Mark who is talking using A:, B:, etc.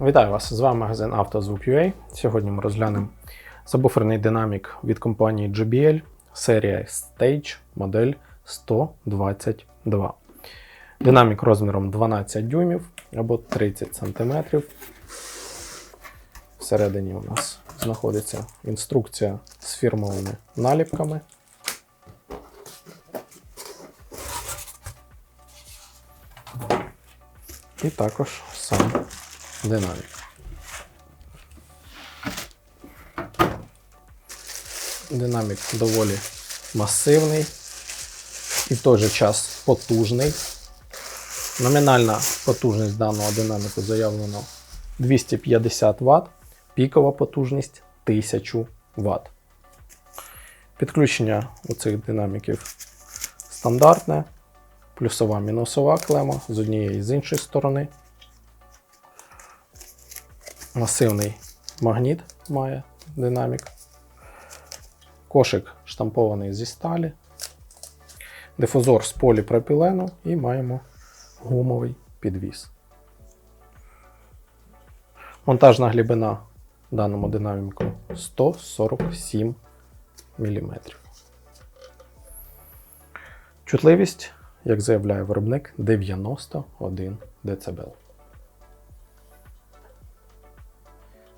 A: Вітаю вас! З вами магазин «Автозвук.UA». Сьогодні ми розглянемо забуферний динамік від компанії JBL, серія Stage, модель 122. Динамік розміром 12 дюймів або 30 см. Всередині у нас знаходиться інструкція з фірмовими наліпками. І також сам динамік. Динамік доволі масивний і в той же час потужний. Номінальна потужність даного динаміку заявлено 250 Вт, пікова потужність 1000 Вт. Підключення у цих динаміків стандартне, плюсова мінусова клема з однієї і з іншої сторони. Масивний магніт має динамік. Кошик штампований зі сталі. Дифузор з поліпропілену і маємо гумовий підвіс. Монтажна глибина даному динаміку 147 мм. Чутливість, як заявляє виробник, 91 дБ.